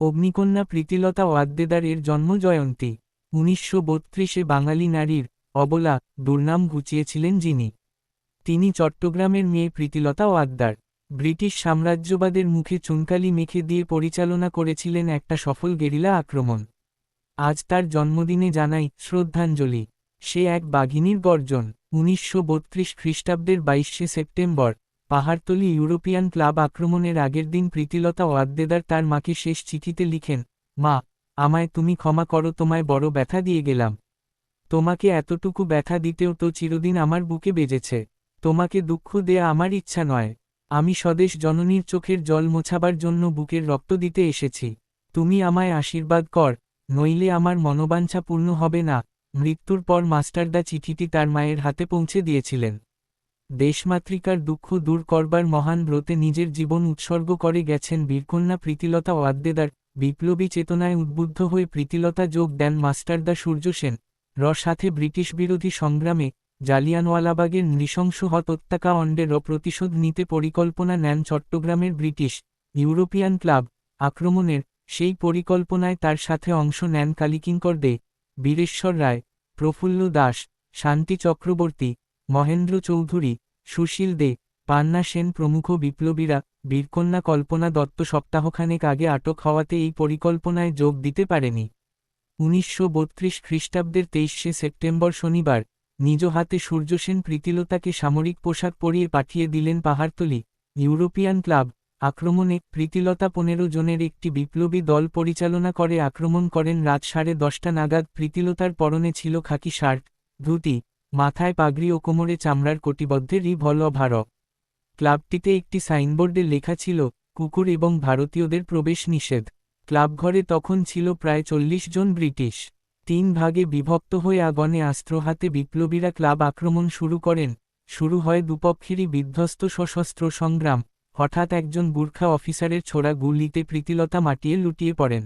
অগ্নিকন্যা প্রীতিলতা ওয়াদ্দেদার এর জন্ম জয়ন্তী উনিশশো বত্রিশে বাঙালি নারীর অবলা দুর্নাম ঘুচিয়েছিলেন যিনি। তিনি চট্টগ্রামের মেয়ে প্রীতিলতা ওয়াদ্দার ব্রিটিশ সাম্রাজ্যবাদের মুখে চুনকালি মেখে দিয়ে পরিচালনা করেছিলেন একটা সফল গেরিলা আক্রমণ। আজ তার জন্মদিনে জানাই শ্রদ্ধাঞ্জলি। সে এক বাঘিনীর গর্জন। উনিশশো বত্রিশ খ্রিস্টাব্দের বাইশে সেপ্টেম্বর পাহাড়তলি ইউরোপিয়ান ক্লাব আক্রমণের আগের দিন প্রীতিলতা ওয়াদ্দেদার তার মাকে শেষ চিঠিতে লিখেন, মা, আমায় তুমি ক্ষমা করো, তোমায় বড় ব্যথা দিয়ে গেলাম। তোমাকে এতটুকু ব্যথা দিতেও তো চিরদিন আমার বুকে বেজেছে। তোমাকে দুঃখ দেয়া আমার ইচ্ছা নয়। আমি স্বদেশ জননীর চোখের জল মোছাবার জন্য বুকের রক্ত দিতে এসেছি। তুমি আমায় আশীর্বাদ কর, নইলে আমার মনোবাঞ্ছা পূর্ণ হবে না। মৃত্যুর পর মাস্টারদা চিঠিটি তার মায়ের হাতে পৌঁছে দিয়েছিলেন। দেশমাতৃকার দুঃখ দূর করবার মহান ব্রতে নিজের জীবন উৎসর্গ করে গেছেন বীরকন্যা প্রীতিলতা ওয়াদ্দেদার বিপ্লবী চেতনায় উদ্বুদ্ধ হয়ে প্রীতিলতা যোগ দেন মাস্টারদা সূর্য সেন। র সাথে ব্রিটিশ বিরোধী সংগ্রামে জালিয়ানওয়ালাবাগের নৃশংস হত্যাকাণ্ডের প্রতিশোধ নিতে পরিকল্পনা নেন চট্টগ্রামের ব্রিটিশ ইউরোপিয়ান ক্লাব আক্রমণের, সেই পরিকল্পনায় তার সাথে অংশ নেন কালিকিঙ্কর দে, বীরেশ্বর রায়, প্রফুল্ল দাস, শান্তি চক্রবর্তী মহেন্দ্র চৌধুরী, সুশীল দে, পান্না সেন প্রমুখ বিপ্লবীরা, বীরকন্যা কল্পনা দত্ত সপ্তাহখানেক আগে আটক হওয়াতে এই পরিকল্পনায় যোগ দিতে পারেনি। উনিশশো বত্রিশ খ্রিস্টাব্দের তেইশে সেপ্টেম্বর শনিবার, নিজ হাতে সূর্যসেন প্রীতিলতাকে সামরিক পোশাক পরিয়ে পাঠিয়ে দিলেন পাহাড়তলি, ইউরোপিয়ান ক্লাব, আক্রমণে প্রীতিলতা পনেরো জনের একটি বিপ্লবী দল পরিচালনা করে আক্রমণ করেন রাত সাড়ে দশটা নাগাদ প্রীতিলতার পরনে ছিল খাকি শার্ট, ধুতি মাথায় পাগড়ি ও কোমরে চামড়ার কটিবদ্ধে রিভলভার ক্লাবটিতে একটি সাইনবোর্ডে লেখা ছিল, কুকুর এবং ভারতীয়দের প্রবেশ নিষেধ। ক্লাবঘরে তখন ছিল প্রায় চল্লিশ জন ব্রিটিশ। তিন ভাগে বিভক্ত হয়ে আগনে অস্ত্র হাতে বিপ্লবীরা ক্লাব আক্রমণ শুরু করেন। শুরু হয় দুপক্ষেরই বিধ্বস্ত সশস্ত্র সংগ্রাম। হঠাৎ একজন বুর্খা অফিসারের ছোড়া গুলিতে প্রীতিলতা মাটিয়ে লুটিয়ে পড়েন।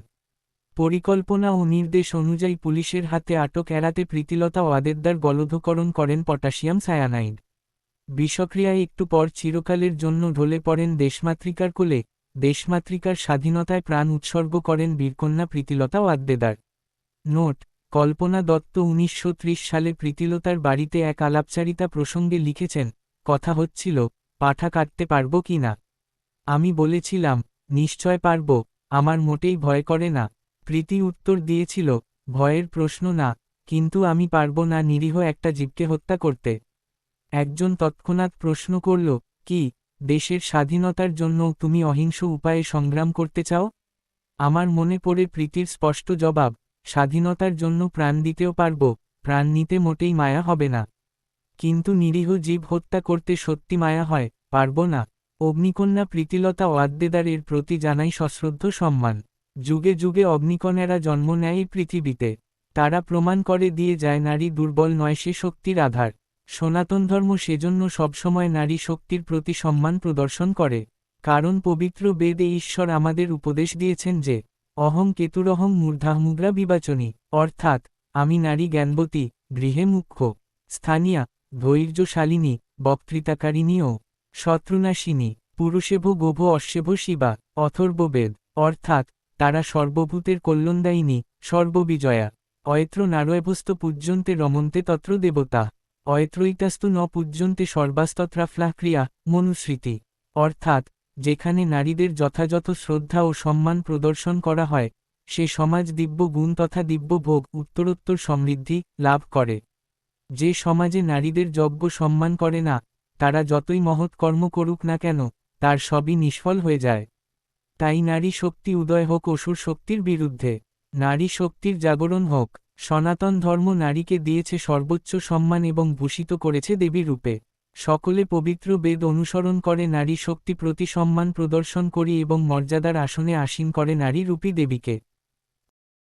পরিকল্পনা ও নির্দেশ অনুযায়ী পুলিশের হাতে আটক এড়াতে প্রীতিলতা ওয়াদেদ্দার গলধকরণ করেন পটাশিয়াম সায়ানাইড। বিষক্রিয়ায় একটু পর চিরকালের জন্য ঢলে পড়েন দেশমাতৃকার কোলে, দেশমাতৃকার স্বাধীনতায় প্রাণ উৎসর্গ করেন বীরকন্যা প্রীতিলতা ওয়াদ্দেদার নোট, কল্পনা দত্ত উনিশশো ত্রিশ সালে প্রীতিলতার বাড়িতে এক আলাপচারিতা প্রসঙ্গে লিখেছেন, কথা হচ্ছিল, পাঠা কাটতে পারব কি না? আমি বলেছিলাম, নিশ্চয় পারব, আমার মোটেই ভয় করে না। প্রীতি উত্তর দিয়েছিল, ভয়ের প্রশ্ন না, কিন্তু আমি পারব না নিরীহ একটা জীবকে হত্যা করতে। একজন তৎক্ষণাৎ প্রশ্ন করল, কি, দেশের স্বাধীনতার জন্য তুমি অহিংস উপায়ে সংগ্রাম করতে চাও? আমার মনে পড়ে প্রীতির স্পষ্ট জবাব, স্বাধীনতার জন্য প্রাণ দিতেও পারব, প্রাণ নিতে মোটেই মায়া হবে না। কিন্তু নিরীহ জীব হত্যা করতে সত্যি মায়া হয়, পারব না। অগ্নিকন্যা প্রীতিলতা ওয়াদ্দেদারের প্রতি জানাই সশ্রদ্ধ সম্মান। যুগে যুগে অগ্নিকন্যারা জন্ম নেয় পৃথিবীতে। তারা প্রমাণ করে দিয়ে যায় নারী দুর্বল নয়, সে শক্তির আধার। সনাতন ধর্ম সেজন্য সবসময় নারী শক্তির প্রতি সম্মান প্রদর্শন করে। কারণ পবিত্র বেদে ঈশ্বর আমাদের উপদেশ দিয়েছেন যে, অহং কেতুরহং মূর্ধাহমুদ্রা বিবাচনী, অর্থাৎ, আমি নারী জ্ঞানবতী, গৃহে মুখ্য, স্থানীয়া, ধৈর্যশালিনী বক্তৃতাকারিণী ও শত্রুনাশিনী পুরুষেভ গোভ অশ্বেভ শিবা, অথর্ববেদ, অর্থাৎ তারা সর্বভূতের কল্যাণদায়িনী, সর্ববিজয়া। অয়ত্র নারয়ভস্ত পূজ্যন্তে রমন্তে তত্র দেবতা। অয়ত্রৈতাস্তু ন পূজ্যন্তে সর্বাস্তত্রাফলাহ ক্রিয়া, মনুস্মৃতি। অর্থাৎ, যেখানে নারীদের যথাযথ শ্রদ্ধা ও সম্মান প্রদর্শন করা হয়, সে সমাজ দিব্য গুণ তথা দিব্য ভোগ, উত্তরোত্তর সমৃদ্ধি লাভ করে। যে সমাজে নারীদের যজ্ঞ সম্মান করে না, তারা যতই মহৎ কর্ম করুক না কেন, তার সবই নিষ্ফল হয়ে যায়। তাই নারী শক্তি উদয় হোক, অসুর শক্তির বিরুদ্ধে। নারী শক্তির জাগরণ হোক, সনাতন ধর্ম নারীকে দিয়েছে সর্বোচ্চ সম্মান এবং ভূষিত করেছে দেবী রূপে। সকলে পবিত্র বেদ অনুসরণ করে নারী শক্তি প্রতি সম্মান প্রদর্শন করি এবং মর্যাদার আসনে আসীন করে নারী রূপী দেবীকে।